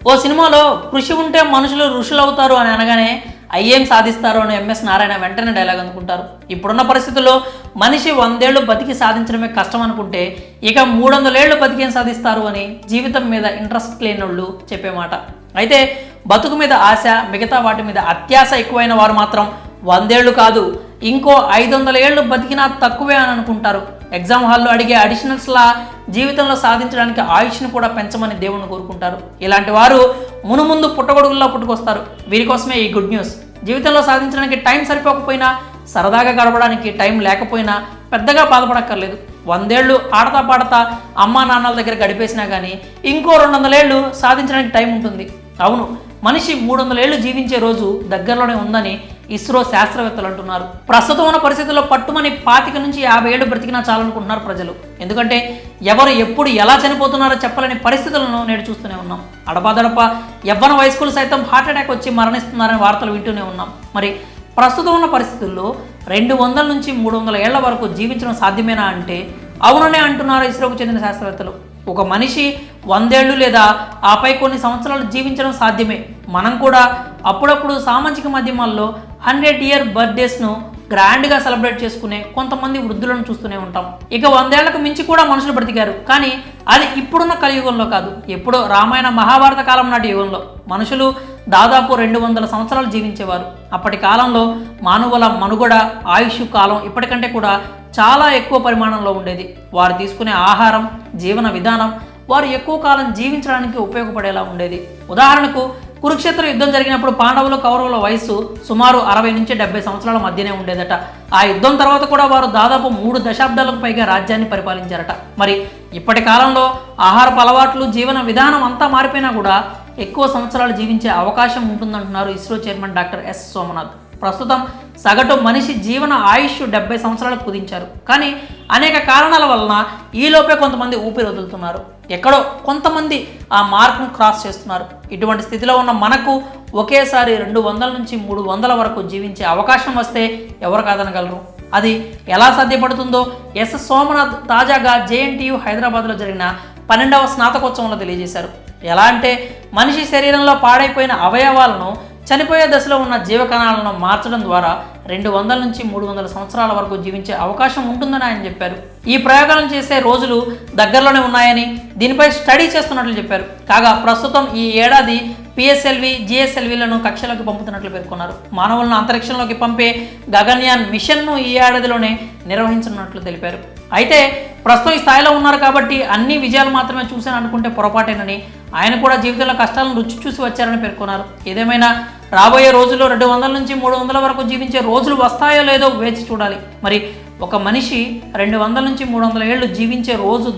ఓ సినిమాలో కృషి ఉంటే మనుషులు ఋషులు అవుతారు అని అనగానే అయ్యేం సాధిస్తారు అని ఎంఎస్ నారాయణ వెంటనే డైలాగ్ అనుకుంటారు ఇప్పుడున్న పరిస్థితుల్లో మనిషి వందేళ్ళు బతికి సాధించడమే కష్టం అనుకుంటే ఇక మూడు వందలేళ్ళు బతికేం సాధిస్తారు అని జీవితం మీద ఇంట్రెస్ట్ లేనోళ్ళు చెప్పే మాట. అయితే బతుకు మీద ఆశ మిగతా వాటి మీద అత్యాశ ఎక్కువైన వారు మాత్రం వందేళ్ళు కాదు ఇంకో ఐదు వందల ఏళ్ళు బతికినా తక్కువే అని అనుకుంటారు. ఎగ్జామ్ హాల్లో అడిగే అడిషనల్స్లా జీవితంలో సాధించడానికి ఆయుష్ను కూడా పెంచమని దేవుణ్ణి కోరుకుంటారు. ఇలాంటి వారు మునుముందు పుట్టగొడుగుల్లో పుట్టుకొస్తారు. వీరి కోసమే ఈ గుడ్ న్యూస్. జీవితంలో సాధించడానికి టైం సరిపోకపోయినా సరదాగా గడపడానికి టైం లేకపోయినా పెద్దగా బాధపడక్కర్లేదు. వందేళ్ళు ఆడతా పాడతా అమ్మా నాన్నల దగ్గర గడిపేసినా కానీ ఇంకో రెండు వందలేళ్ళు సాధించడానికి టైం ఉంటుంది. అవును మనిషి మూడు వందల ఏళ్ళు జీవించే రోజు దగ్గరలోనే ఉందని ఇస్రో శాస్త్రవేత్తలు అంటున్నారు. ప్రస్తుతం ఉన్న పరిస్థితుల్లో పట్టుమని పాతిక నుంచి యాభై ఏళ్ళు బ్రతికినా చాలనుకుంటున్నారు ప్రజలు. ఎందుకంటే ఎవరు ఎప్పుడు ఎలా చనిపోతున్నారో చెప్పలేని పరిస్థితులను నేడు చూస్తూనే ఉన్నాం. అడపాదడప యవ్వన వయస్కులు సైతం హార్ట్ అటాక్ వచ్చి మరణిస్తున్నారని వార్తలు వింటూనే ఉన్నాం. మరి ప్రస్తుతం ఉన్న పరిస్థితుల్లో రెండు వందల నుంచి మూడు వందల ఏళ్ళ వరకు జీవించడం సాధ్యమేనా అంటే అవుననే అంటున్నారు ఇస్రోకు చెందిన శాస్త్రవేత్తలు. ఒక మనిషి వందేళ్ళు లేదా ఆపై కొన్ని సంవత్సరాలు జీవించడం సాధ్యమే. మనం కూడా అప్పుడప్పుడు సామాజిక మాధ్యమాల్లో హండ్రెడ్ ఇయర్ బర్త్డేస్ను గ్రాండ్గా సెలబ్రేట్ చేసుకునే కొంతమంది వృద్ధులను చూస్తూనే ఉంటాం. ఇక వందేళ్ళకు మించి కూడా మనుషులు బ్రతికారు. కానీ అది ఇప్పుడున్న కలియుగంలో కాదు. ఎప్పుడో రామాయణ మహాభారత కాలం నాటి యుగంలో మనుషులు దాదాపు రెండు వందల సంవత్సరాలు జీవించేవారు. అప్పటి కాలంలో మానవుల మనుగడ ఆయుష్ కాలం ఇప్పటికంటే కూడా చాలా ఎక్కువ పరిమాణంలో ఉండేది. వారు తీసుకునే ఆహారం జీవన విధానం వారు ఎక్కువ కాలం జీవించడానికి ఉపయోగపడేలా ఉండేది. ఉదాహరణకు కురుక్షేత్ర యుద్ధం జరిగినప్పుడు పాండవులు కౌరవుల వయస్సు సుమారు అరవై నుంచి డెబ్బై సంవత్సరాల మధ్యనే ఉండేదట. ఆ యుద్ధం తర్వాత కూడా వారు దాదాపు మూడు దశాబ్దాలకు పైగా రాజ్యాన్ని పరిపాలించారట. మరి ఇప్పటి కాలంలో ఆహారపు అలవాట్లు జీవన విధానం అంతా మారిపోయినా కూడా ఎక్కువ సంవత్సరాలు జీవించే అవకాశం ఉంటుందంటున్నారు ISRO chairman doctor S Somnath. ప్రస్తుతం సగటు మనిషి జీవన ఆయుష్ డెబ్బై సంవత్సరాలకు కుదించారు. కానీ అనేక కారణాల వలన ఈలోపే కొంతమంది ఊపిరి వదులుతున్నారు. ఎక్కడో కొంతమంది ఆ మార్క్ను క్రాస్ చేస్తున్నారు. ఇటువంటి స్థితిలో ఉన్న మనకు ఒకేసారి రెండు వందల నుంచి మూడు వందల వరకు జీవించే అవకాశం వస్తే ఎవరు కాదనగలరు? అది ఎలా సాధ్యపడుతుందో ఎస్ సోమనాథ్ తాజాగా జేఎన్టీయు హైదరాబాద్లో జరిగిన పన్నెండవ స్నాతకోత్సవంలో తెలియజేశారు. ఎలా అంటే మనిషి శరీరంలో పాడైపోయిన అవయవాలను చనిపోయే దశలో ఉన్న జీవకణాలను మార్చడం ద్వారా రెండు వందల నుంచి మూడు వందల సంవత్సరాల వరకు జీవించే అవకాశం ఉంటుందని ఆయన చెప్పారు. ఈ ప్రయోగాలను చేసే రోజులు దగ్గరలోనే ఉన్నాయని దీనిపై స్టడీ చేస్తున్నట్లు చెప్పారు. కాగా ప్రస్తుతం ఈ ఏడాది పిఎస్ఎల్వి జిఎస్ఎల్విలను కక్షలోకి పంపుతున్నట్లు పేర్కొన్నారు. మానవులను అంతరిక్షంలోకి పంపే గగన్యాన్ మిషన్ను ఈ ఏడాదిలోనే నిర్వహించనున్నట్లు తెలిపారు. అయితే ప్రస్తుతం ఈ స్థాయిలో ఉన్నారు కాబట్టి అన్ని విజయాలు మాత్రమే చూశాను అనుకుంటే పొరపాటేనని ఆయన కూడా జీవితంలో కష్టాలను రుచి చూసి వచ్చారని పేర్కొన్నారు. ఏదేమైనా రాబోయే రోజుల్లో రెండు వందల నుంచి మూడు వందల వరకు జీవించే రోజులు వస్తాయో లేదో వేచి చూడాలి. మరి ఒక మనిషి రెండు వందల నుంచి మూడు వందల ఏళ్ళు జీవించే రోజు